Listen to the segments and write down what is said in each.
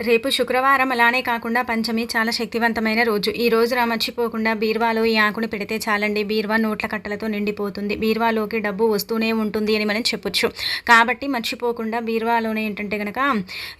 రేపు శుక్రవారం అలానే కాకుండా పంచమి చాలా శక్తివంతమైన రోజు. ఈ రోజున మర్చిపోకుండా బీర్వాలో ఈ ఆకుని పెడితే చాలండి. బీర్వా నోట్ల కట్టలతో నిండిపోతుంది. బీర్వాలోకి డబ్బు వస్తూనే ఉంటుంది అని మనం చెప్పొచ్చు. కాబట్టి మర్చిపోకుండా బీర్వాలోనే ఏంటంటే కనుక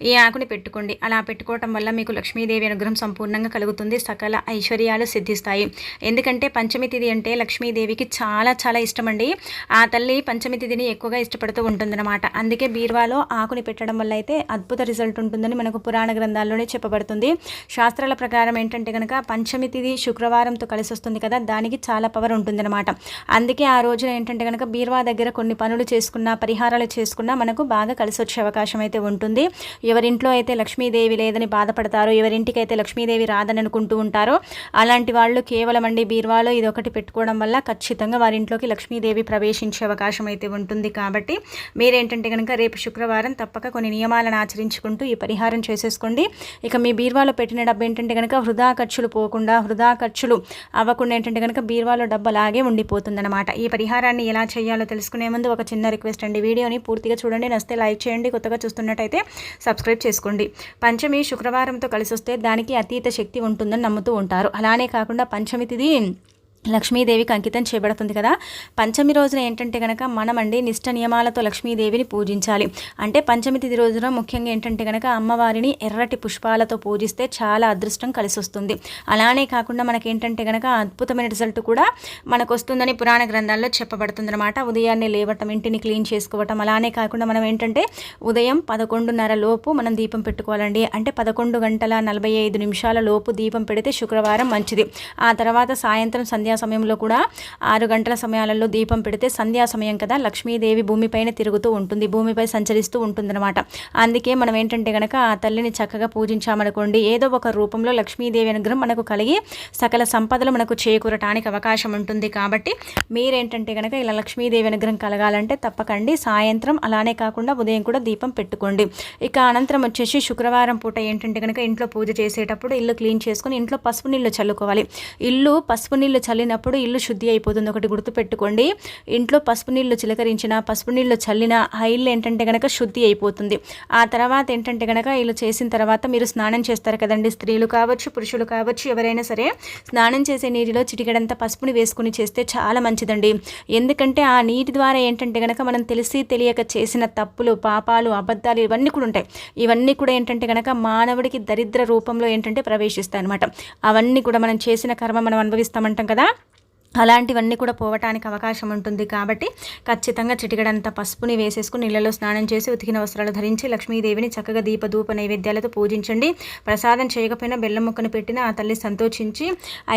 ఈ ఆకుని పెట్టుకోండి. అలా పెట్టుకోవటం వల్ల మీకు లక్ష్మీదేవి అనుగ్రహం సంపూర్ణంగా కలుగుతుంది. సకల ఐశ్వర్యాలు సిద్ధిస్తాయి. ఎందుకంటే పంచమి తిథి అంటే లక్ష్మీదేవికి చాలా చాలా ఇష్టమండి. ఆ తల్లి పంచమి తిథిని ఎక్కువగా ఇష్టపడుతూ ఉంటుందన్నమాట. అందుకే బీర్వాలో ఆకుని పెట్టడం వల్ల అయితే అద్భుత రిజల్ట్ ఉంటుందని మనకు పురాణ పురాణ గ్రంథాల్లోనే చెప్పబడుతుంది. శాస్త్రాల ప్రకారం ఏంటంటే కనుక పంచమి తిథి శుక్రవారంతో కలిసి వస్తుంది కదా దానికి చాలా పవర్ ఉంటుందన్నమాట. అందుకే ఆ రోజున ఏంటంటే కనుక బీర్వా దగ్గర కొన్ని పనులు చేసుకున్నా పరిహారాలు చేసుకున్నా మనకు బాగా కలిసి వచ్చే అవకాశం అయితే ఉంటుంది. ఎవరింట్లో అయితే లక్ష్మీదేవి లేదని బాధపడతారో ఎవరింటికి అయితే లక్ష్మీదేవి రాదని అనుకుంటూ ఉంటారో అలాంటి వాళ్ళు కేవలం అండి బీర్వాలో ఇది ఒకటి పెట్టుకోవడం వల్ల ఖచ్చితంగా వారింట్లోకి లక్ష్మీదేవి ప్రవేశించే అవకాశం అయితే ఉంటుంది. కాబట్టి మీరేంటంటే కనుక రేపు శుక్రవారం తప్పక కొన్ని నియమాలను ఆచరించుకుంటూ ఈ పరిహారం చేసే చేసుకోండి. ఇక మీ బీర్వాలో పెట్టిన డబ్బు ఏంటంటే కనుక వృధా ఖర్చులు పోకుండా వృధా ఖర్చులు అవ్వకుండా ఏంటంటే కనుక బీర్వాలో డబ్బు అలాగే ఉండిపోతుందన్నమాట. ఈ పరిహారాన్ని ఎలా చేయాలో తెలుసుకునే ముందు ఒక చిన్న రిక్వెస్ట్ అండి. వీడియోని పూర్తిగా చూడండి. నస్తే లైక్ చేయండి. కొత్తగా చూస్తున్నట్టయితే సబ్స్క్రైబ్ చేసుకోండి. పంచమి శుక్రవారంతో కలిసి వస్తే దానికి అతీత శక్తి ఉంటుందని నమ్ముతూ ఉంటారు. అలానే కాకుండా పంచమి తిది లక్ష్మీదేవికి అంకితం చేయబడుతుంది కదా. పంచమి రోజున ఏంటంటే కనుక మనమండి నిష్ట నియమాలతో లక్ష్మీదేవిని పూజించాలి. అంటే పంచమి తిథి రోజున ముఖ్యంగా ఏంటంటే కనుక అమ్మవారిని ఎర్రటి పుష్పాలతో పూజిస్తే చాలా అదృష్టం కలిసి వస్తుంది అలానే కాకుండా మనకి ఏంటంటే కనుక అద్భుతమైన రిజల్ట్ కూడా మనకు వస్తుందని పురాణ గ్రంథాల్లో చెప్పబడుతుంది అనమాట ఉదయాన్నే లేవటం ఇంటిని క్లీన్ చేసుకోవటం అలానే కాకుండా మనం ఏంటంటే ఉదయం పదకొండున్నర లోపు మనం దీపం పెట్టుకోవాలండి. అంటే పదకొండు గంటల నలభై ఐదు నిమిషాల లోపు దీపం పెడితే శుక్రవారం మంచిది. ఆ తర్వాత సాయంత్రం సంధ్యా సంధ్యా సమయంలో కూడా ఆరు గంటల సమయాలలో దీపం పెడితే సంధ్యా సమయం కదా. లక్ష్మీదేవి భూమిపైన తిరుగుతూ ఉంటుంది. భూమిపై సంచరిస్తూ ఉంటుందన్నమాట. అందుకే మనం ఏంటంటే కనుక ఆ తల్లిని చక్కగా పూజించామనుకోండి. ఏదో ఒక రూపంలో లక్ష్మీదేవి అనుగ్రహం మనకు కలిగి సకల సంపదలు మనకు చేకూరటానికి అవకాశం ఉంటుంది కాబట్టి మీరేంటంటే కనుక ఇలా లక్ష్మీదేవి అనుగ్రహం కలగాలంటే తప్పకండి. సాయంత్రం అలానే కాకుండా ఉదయం కూడా దీపం పెట్టుకోండి. ఇక అనంతరం వచ్చేసి శుక్రవారం పూట ఏంటంటే కనుక ఇంట్లో పూజ చేసేటప్పుడు ఇల్లు క్లీన్ చేసుకొని ఇంట్లో పసుపు నీళ్ళు చల్లుకోవాలి. ఇల్లు పసుపు నీళ్ళు చల్లి చల్లినప్పుడు ఇల్లు శుద్ధి అయిపోతుంది. ఒకటి గుర్తుపెట్టుకోండి. ఇంట్లో పసుపు నీళ్ళు చిలకరించిన పసుపు నీళ్ళు చల్లిన ఆ ఇల్లు ఏంటంటే కనుక శుద్ధి అయిపోతుంది. ఆ తర్వాత ఏంటంటే కనుక ఇల్లు చేసిన తర్వాత మీరు స్నానం చేస్తారు కదండి. స్త్రీలు కావచ్చు పురుషులు కావచ్చు ఎవరైనా సరే స్నానం చేసే నీటిలో చిటికెడంత పసుపుని వేసుకుని చేస్తే చాలా మంచిదండి. ఎందుకంటే ఆ నీటి ద్వారా ఏంటంటే కనుక మనం తెలిసి తెలియక చేసిన తప్పులు పాపాలు అబద్ధాలు ఇవన్నీ కూడా ఉంటాయి. ఇవన్నీ కూడా ఏంటంటే కనుక మానవుడికి దరిద్ర రూపంలో ఏంటంటే ప్రవేశిస్తాయి అనమాట అవన్నీ కూడా మనం చేసిన కర్మ మనం అనుభవిస్తామంటాం కదా. అలాంటివన్నీ కూడా పోవటానికి అవకాశం ఉంటుంది కాబట్టి ఖచ్చితంగా చిటికడంత పసుపుని వేసేసుకుని నీళ్ళలో స్నానం చేసి ఉతికిన వస్త్రాలు ధరించి లక్ష్మీదేవిని చక్కగా దీప ధూప నైవేద్యాలతో పూజించండి. ప్రసాదం చేయకపోయినా బెల్లం ముక్కను పెట్టిన ఆ తల్లి సంతోషించి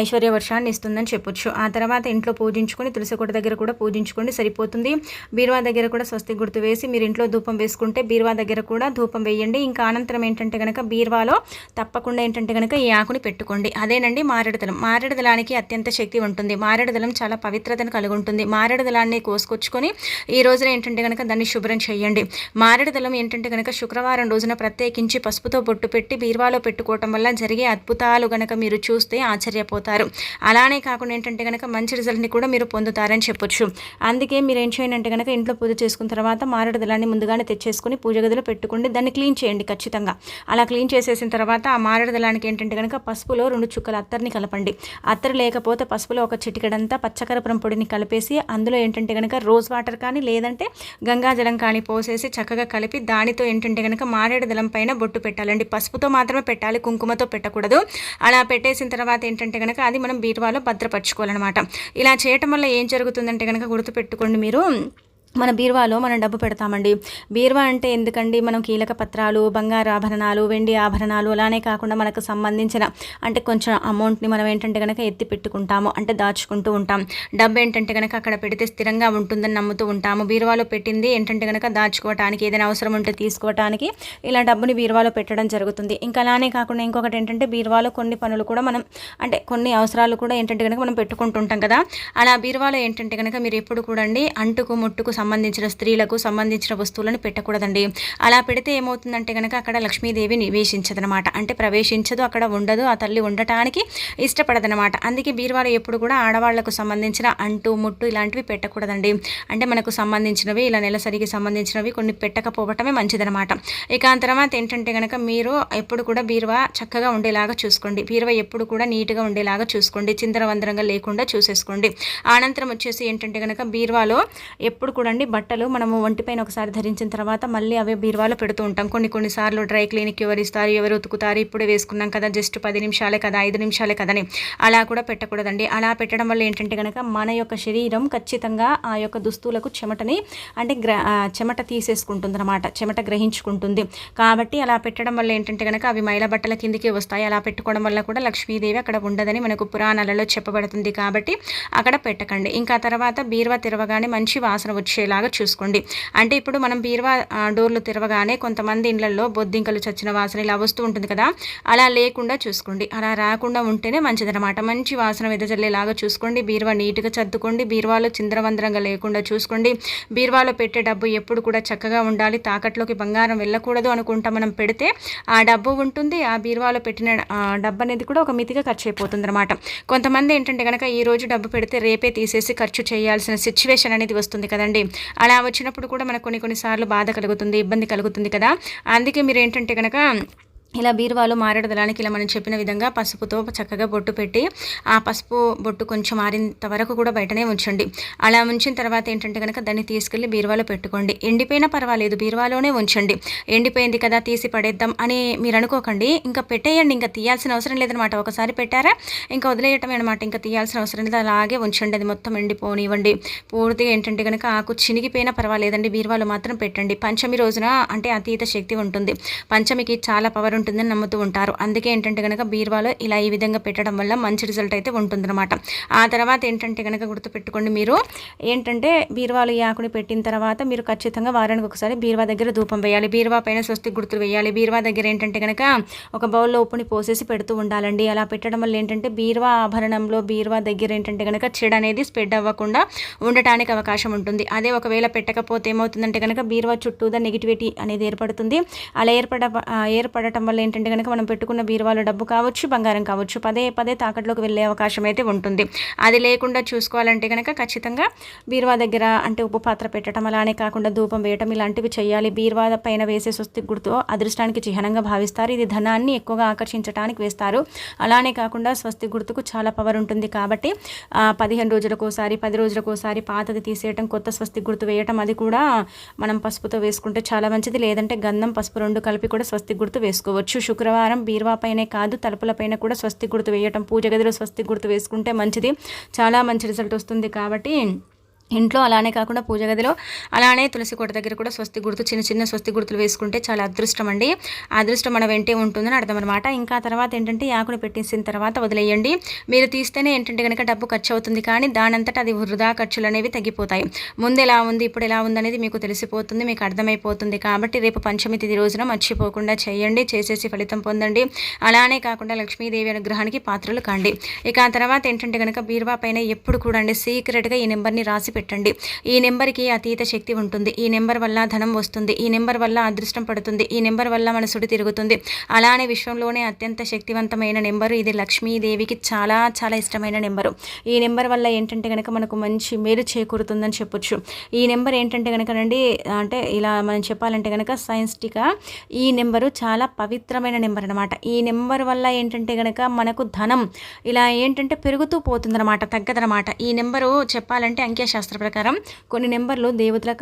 ఐశ్వర్య వర్షాన్ని ఇస్తుందని చెప్పొచ్చు. ఆ తర్వాత ఇంట్లో పూజించుకొని తులసికోట దగ్గర కూడా పూజించుకోండి సరిపోతుంది. బీరువా దగ్గర కూడా స్వస్తి గుర్తు వేసి మీరు ఇంట్లో ధూపం వేసుకుంటే బీరువా దగ్గర కూడా ధూపం వేయండి. ఇంకా అనంతరం ఏంటంటే కనుక బీరువాలో తప్పకుండా ఏంటంటే కనుక ఈ ఆకుని పెట్టుకోండి. అదేనండి మారేడుదలం. మారేడుదలానికి అత్యంత శక్తి ఉంటుంది. మారేడు మారేడుదలం చాలా పవిత్రతను కలిగి ఉంటుంది మారేడుదలాన్ని కోసుకొచ్చుకొని ఈ రోజున ఏంటంటే కనుక దాన్ని శుభ్రం చేయండి. మారేడుదలం ఏంటంటే కనుక శుక్రవారం రోజున ప్రత్యేకించి పసుపుతో బొట్టు పెట్టి బీర్వాలో పెట్టుకోవటం వల్ల జరిగే అద్భుతాలు కనుక మీరు చూస్తే ఆశ్చర్యపోతారు. అలానే కాకుండా ఏంటంటే కనుక మంచి రిజల్ట్ని కూడా మీరు పొందుతారని చెప్పొచ్చు. అందుకే మీరు ఏం చేయండి అంటే కనుక ఇంట్లో పూజ చేసుకున్న తర్వాత మారేడుదలాన్ని ముందుగానే తెచ్చేసుకుని పూజ గదిలో పెట్టుకుని దాన్ని క్లీన్ చేయండి ఖచ్చితంగా. అలా క్లీన్ చేసేసిన తర్వాత ఆ మారేడుదలానికి ఏంటంటే కనుక పసుపులో రెండు చుక్కల అత్తర్ని కలపండి. అత్తరు లేకపోతే పసుపులో ఒక చిటికెడ అంతా పచ్చకరపురం పొడిని కలిపేసి అందులో ఏంటంటే కనుక రోజ్ వాటర్ కానీ లేదంటే గంగాజలం కానీ పోసేసి చక్కగా కలిపి దానితో ఏంటంటే కనుక మారేడు దళం పైన బొట్టు పెట్టాలండి. పసుపుతో మాత్రమే పెట్టాలి కుంకుమతో పెట్టకూడదు. అలా పెట్టేసిన తర్వాత ఏంటంటే కనుక అది మనం బీరువాలో భద్రపరచుకోవాలన్నమాట. ఇలా చేయటం వల్ల ఏం జరుగుతుందంటే కనుక గుర్తుపెట్టుకోండి మీరు. మన బీరువాలో మనం డబ్బు పెడతామండి. బీరువా అంటే ఎందుకండి? మనం కీలక పత్రాలు బంగారు ఆభరణాలు వెండి ఆభరణాలు అలానే కాకుండా మనకు సంబంధించిన అంటే కొంచెం అమౌంట్ని మనం ఏంటంటే కనుక ఎత్తి పెట్టుకుంటాము అంటే దాచుకుంటూ ఉంటాం. డబ్బు ఏంటంటే కనుక అక్కడ పెడితే స్థిరంగా ఉంటుందని నమ్ముతూ ఉంటాము. బీరువాలో పెట్టింది ఏంటంటే కనుక దాచుకోవటానికి ఏదైనా అవసరం ఉంటే తీసుకోవటానికి ఇలా డబ్బుని బీరువాలో పెట్టడం జరుగుతుంది. ఇంకా అలానే కాకుండా ఇంకొకటి ఏంటంటే బీరువాలో కొన్ని పనులు కూడా మనం అంటే కొన్ని అవసరాలు కూడా ఏంటంటే కనుక మనం పెట్టుకుంటుంటాం కదా. అలా బీరువాలో ఏంటంటే కనుక మీరు ఎప్పుడు కూడా అండి అంటుకు ముట్టుకు సంబంధించిన స్త్రీలకు సంబంధించిన వస్తువులను పెట్టకూడదండి. అలా పెడితే ఏమవుతుందంటే కనుక అక్కడ లక్ష్మీదేవి నివేశించదనమాట. అంటే ప్రవేశించదు అక్కడ ఉండదు ఆ తల్లి ఉండటానికి ఇష్టపడదనమాట. అందుకే బీరువాలో ఎప్పుడు కూడా ఆడవాళ్ళకు సంబంధించిన అంటు ముట్టు ఇలాంటివి పెట్టకూడదండి. అంటే మనకు సంబంధించినవి ఇలా నెలసరికి సంబంధించినవి కొన్ని పెట్టకపోవటమే మంచిదనమాట. ఇక ఆ తర్వాత ఏంటంటే కనుక మీరు ఎప్పుడు కూడా బీరువా చక్కగా ఉండేలాగా చూసుకోండి. బీరువా ఎప్పుడు కూడా నీట్గా ఉండేలాగా చూసుకోండి. చిందరవందరంగా లేకుండా చూసేసుకోండి. అనంతరం వచ్చేసి ఏంటంటే కనుక బీరువాలో ఎప్పుడు కూడా చూడండి బట్టలు మనము ఒంటిపైన ఒకసారి ధరించిన తర్వాత మళ్ళీ అవే బీరువాలో పెడుతూ ఉంటాం. కొన్ని కొన్నిసార్లు డ్రై క్లీనిక్ ఎవరు ఇస్తారు ఎవరు ఉతుకుతారు ఇప్పుడే వేసుకున్నాం కదా జస్ట్ పది నిమిషాలే కదా ఐదు నిమిషాలే కదని. అలా కూడా పెట్టకూడదండి. అలా పెట్టడం వల్ల ఏంటంటే కనుక మన యొక్క శరీరం ఖచ్చితంగా ఆ యొక్క దుస్తులకు చెమటని అంటే గ్ర చెమట తీసేసుకుంటుంది అనమాట చెమట గ్రహించుకుంటుంది. కాబట్టి అలా పెట్టడం వల్ల ఏంటంటే కనుక అవి మైల బట్టల కిందికి వస్తాయి. అలా పెట్టుకోవడం వల్ల కూడా లక్ష్మీదేవి అక్కడ ఉండదని మనకు పురాణాలలో చెప్పబడుతుంది కాబట్టి అక్కడ పెట్టకండి. ఇంకా తర్వాత బీరువా తిరవగానే మంచి వాసన వచ్చి వచ్చేలాగా చూసుకోండి. అంటే ఇప్పుడు మనం బీరువా డోర్లు తెరవగానే కొంతమంది ఇళ్ళలో బొద్దింకలు చచ్చిన వాసన ఇలా వస్తూ ఉంటుంది కదా అలా లేకుండా చూసుకోండి. అలా రాకుండా ఉంటేనే మంచిదనమాట మంచి వాసన వెదజల్లేలాగా చూసుకోండి. బీరువా నీట్గా చద్దుకోండి బీరువాలో చిందరవందరంగా లేకుండా చూసుకోండి. బీరువాలో పెట్టే డబ్బు ఎప్పుడు కూడా చక్కగా ఉండాలి. తాకట్లోకి బంగారం వెళ్ళకూడదు అనుకుంటా మనం పెడితే ఆ డబ్బు ఉంటుంది. ఆ బీరువాలో పెట్టిన డబ్బు అనేది కూడా ఒక మితిగా ఖర్చు అయిపోతుంది అనమాట కొంతమంది ఏంటంటే కనుక ఈ రోజు డబ్బు పెడితే రేపే తీసేసి ఖర్చు చేయాల్సిన సిచ్యువేషన్ అనేది వస్తుంది కదండి. అలా వచ్చినప్పుడు కూడా మనకు కొన్ని కొన్నిసార్లు బాధ కలుగుతుంది ఇబ్బంది కలుగుతుంది కదా. అందుకే మీరు ఏంటంటే కనుక ఇలా బీరువాలో మారేడుదలానికి ఇలా మనం చెప్పిన విధంగా పసుపుతో చక్కగా బొట్టు పెట్టి ఆ పసుపు బొట్టు కొంచెం మారినంత వరకు కూడా బయటనే ఉంచండి. అలా ఉంచిన తర్వాత ఏంటంటే కనుక దాన్ని తీసుకెళ్ళి బీరువాలో పెట్టుకోండి. ఎండిపోయినా పర్వాలేదు బీరువాలోనే ఉంచండి. ఎండిపోయింది కదా తీసి పడేద్దాం అని మీరు అనుకోకండి. ఇంకా పెట్టేయండి ఇంకా తీయాల్సిన అవసరం లేదనమాట ఒకసారి పెట్టారా? ఇంకా వదిలేయటం అనమాట ఇంకా తీయాల్సిన అవసరం లేదు. అలాగే ఉంచండి. అది మొత్తం ఎండిపోనివ్వండి. పూర్తిగా ఏంటంటే కనుక ఆకు చినిగిపోయినా పర్వాలేదండి. బీరువాలో మాత్రం పెట్టండి. పంచమి రోజున అంటే అతీత శక్తి ఉంటుంది. పంచమికి చాలా పవర్ ఉంటుందని నమ్ముతూ ఉంటారు. అందుకే ఏంటంటే కనుక బీర్వాలో ఇలా ఈ విధంగా పెట్టడం వల్ల మంచి రిజల్ట్ అయితే ఉంటుందన్నమాట. ఆ తర్వాత ఏంటంటే కనుక గుర్తుపెట్టుకోండి మీరు ఏంటంటే బీర్వాలు ఈ ఆకుని పెట్టిన తర్వాత మీరు ఖచ్చితంగా వారానికి ఒకసారి బీర్వా దగ్గర ధూపం వేయాలి. బీర్వా పైన స్వస్తి గుర్తులు వేయాలి. బీర్వా దగ్గర ఏంటంటే కనుక ఒక బౌల్లో ఉప్పుని పోసేసి పెడుతూ ఉండాలండి. అలా పెట్టడం వల్ల ఏంటంటే బీర్వా ఆభరణంలో బీర్వా దగ్గర ఏంటంటే కనుక చెడు అనేది స్ప్రెడ్ అవ్వకుండా ఉండటానికి అవకాశం ఉంటుంది. అదే ఒకవేళ పెట్టకపోతే ఏమవుతుందంటే కనుక బీర్వా చుట్టూదా నెగిటివిటీ అనేది ఏర్పడుతుంది. అలా ఏర్పడ ఏర్పడటం వల్ల ఏంటంటే కనుక మనం పెట్టుకున్న బీరువాలో డబ్బు కావచ్చు బంగారం కావచ్చు పదే పదే తాకట్లోకి వెళ్ళే అవకాశం అయితే ఉంటుంది. అది లేకుండా చూసుకోవాలంటే కనుక ఖచ్చితంగా బీరువా దగ్గర అంటే ఉప్పు పాత్ర పెట్టడం అలానే కాకుండా ధూపం వేయటం ఇలాంటివి చేయాలి. బీరువా పైన వేసే స్వస్తి గుర్తు అదృష్టానికి చిహ్నంగా భావిస్తారు. ఇది ధనాన్ని ఎక్కువగా ఆకర్షించడానికి వేస్తారు. అలానే కాకుండా స్వస్తి గుర్తుకు చాలా పవర్ ఉంటుంది కాబట్టి పదిహేను రోజులకోసారి పది రోజులకోసారి పాతది తీసేయటం కొత్త స్వస్తి గుర్తు వేయటం అది కూడా మనం పసుపుతో వేసుకుంటే చాలా మంచిది. లేదంటే గంధం పసుపు రెండు కలిపి కూడా స్వస్తి గుర్తు వేసుకోవచ్చు. చేసుకోవచ్చు శుక్రవారం బీరువాపైనే కాదు తలుపులపైన కూడా స్వస్తి గుర్తు వేయటం పూజ గదిలో స్వస్తి గుర్తు వేసుకుంటే మంచిది. చాలా మంచి రిజల్ట్ వస్తుంది కాబట్టి ఇంట్లో అలానే కాకుండా పూజ గదిలో అలానే తులసి కోట దగ్గర కూడా స్వస్తి గుర్తు చిన్న చిన్న స్వస్తి గుర్తులు వేసుకుంటే చాలా అదృష్టం అండి. అదృష్టం మన వెంటే ఉంటుందని అర్థం అనమాట ఇంకా తర్వాత ఏంటంటే ఆకును పెట్టేసిన తర్వాత వదిలేయండి. మీరు తీస్తేనే ఏంటంటే కనుక డబ్బు ఖర్చు అవుతుంది కానీ దానంతటా అది వృధా ఖర్చులు అనేవి తగ్గిపోతాయి. ముందు ఎలా ఉంది ఇప్పుడు ఎలా ఉందనేది మీకు తెలిసిపోతుంది మీకు అర్థమైపోతుంది కాబట్టి రేపు పంచమి తిథి రోజున మర్చిపోకుండా చేయండి చేసేసి ఫలితం పొందండి. అలానే కాకుండా లక్ష్మీదేవి అనుగ్రహానికి పాత్రలు కాండి. ఇక ఆ తర్వాత ఏంటంటే కనుక బీర్వా పైన ఎప్పుడు కూడా అండి సీక్రెట్గా ఈ నెంబర్ని రాసి పెట్టండి. ఈ నెంబర్కి అతీత శక్తి ఉంటుంది. ఈ నెంబర్ వల్ల ధనం వస్తుంది. ఈ నెంబర్ వల్ల అదృష్టం పడుతుంది. ఈ నెంబర్ వల్ల మన సుడి తిరుగుతుంది. అలానే విశ్వంలోనే అత్యంత శక్తివంతమైన నెంబరు ఇది లక్ష్మీదేవికి చాలా చాలా ఇష్టమైన నెంబరు. ఈ నెంబర్ వల్ల ఏంటంటే కనుక మనకు మంచి మేలు చేకూరుతుందని చెప్పొచ్చు. ఈ నెంబర్ ఏంటంటే కనుక రండి అంటే ఇలా మనం చెప్పాలంటే కనుక సైన్స్టిక్గా ఈ నెంబరు చాలా పవిత్రమైన నెంబర్ అనమాట ఈ నెంబర్ వల్ల ఏంటంటే కనుక మనకు ధనం ఇలా ఏంటంటే పెరుగుతూ పోతుందన్నమాట తగ్గదనమాట ఈ నెంబరు చెప్పాలంటే అంక్యశాస్త్రం శాస్త్ర ప్రకారం కొన్ని నెంబర్లు దేవతల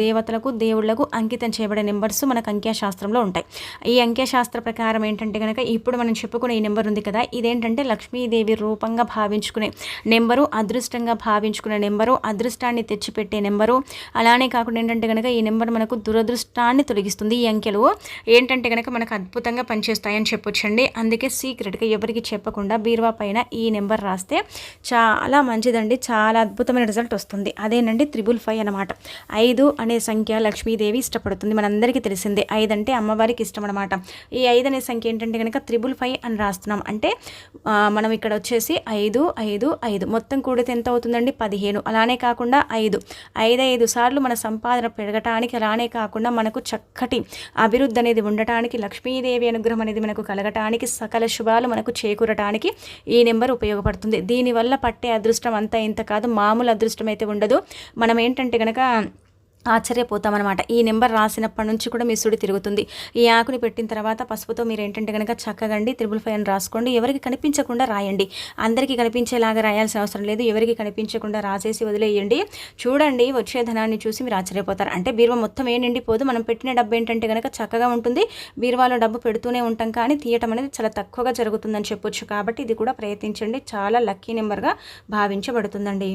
దేవతలకు దేవుళ్ళకు అంకితం చేయబడే నెంబర్స్ మనకు అంక్యశాస్త్రంలో ఉంటాయి. ఈ అంక్యశాస్త్ర ప్రకారం ఏంటంటే కనుక ఇప్పుడు మనం చెప్పుకునే ఈ నెంబర్ ఉంది కదా ఇదేంటంటే లక్ష్మీదేవి రూపంగా భావించుకునే నెంబరు అదృష్టంగా భావించుకునే నెంబరు అదృష్టాన్ని తెచ్చిపెట్టే నెంబరు. అలానే కాకుండా ఏంటంటే కనుక ఈ నెంబర్ మనకు దురదృష్టాన్ని తొలగిస్తుంది. ఈ అంకెలు ఏంటంటే కనుక మనకు అద్భుతంగా పనిచేస్తాయని చెప్పొచ్చండి. అందుకే సీక్రెట్గా ఎవరికి చెప్పకుండా బీరువా పైన ఈ నెంబర్ రాస్తే చాలా మంచిదండి. చాలా అద్భుతమైన రిజల్ట్ వస్తుంది. అదేనండి త్రిబుల్ ఫైవ్ అనమాట ఐదు అనే సంఖ్య లక్ష్మీదేవి ఇష్టపడుతుంది. మనందరికీ తెలిసిందే ఐదు అంటే అమ్మవారికి ఇష్టం అనమాట ఈ ఐదు అనే సంఖ్య ఏంటంటే కనుక త్రిబుల్ ఫైవ్ అని రాస్తున్నాం. అంటే మనం ఇక్కడ వచ్చేసి ఐదు ఐదు ఐదు. మొత్తం కూడితే ఎంత అవుతుందండి? పదిహేను. అలానే కాకుండా ఐదు. ఐదు ఐదు సార్లు మన సంపాదన పెరగటానికి అలానే కాకుండా మనకు చక్కటి అభివృద్ధి అనేది ఉండటానికి లక్ష్మీదేవి అనుగ్రహం అనేది మనకు కలగటానికి సకల శుభాలు మనకు చేకూరటానికి ఈ నెంబర్ ఉపయోగపడుతుంది. దీనివల్ల పట్టే అదృష్టం అంతా ఇంత కాదు. మామూలు అదృష్టం అయితే ఉండదు. మనం ఏంటంటే కనుక ఆశ్చర్యపోతామన్నమాట. ఈ నెంబర్ రాసినప్పటి నుంచి కూడా మీ సుడి తిరుగుతుంది. ఈ ఆకుని పెట్టిన తర్వాత పసుపుతో మీరు ఏంటంటే కనుక చక్కగండి త్రిబుల్ ఫైవ్ అని రాసుకోండి. ఎవరికి కనిపించకుండా రాయండి. అందరికీ కనిపించేలాగా రాయాల్సిన అవసరం లేదు. ఎవరికి కనిపించకుండా రాసేసి వదిలేయండి. చూడండి వచ్చే ధనాన్ని చూసి మీరు ఆశ్చర్యపోతారు. అంటే బీరువా మొత్తం ఏ నిండిపోదు. మనం పెట్టిన డబ్బు ఏంటంటే కనుక చక్కగా ఉంటుంది. బీరువాలో డబ్బు పెడుతూనే ఉంటాం కానీ తీయటం అనేది చాలా తక్కువగా జరుగుతుందని చెప్పొచ్చు. కాబట్టి ఇది కూడా ప్రయత్నించండి. చాలా లక్కీ నెంబర్గా భావించబడుతుందండి.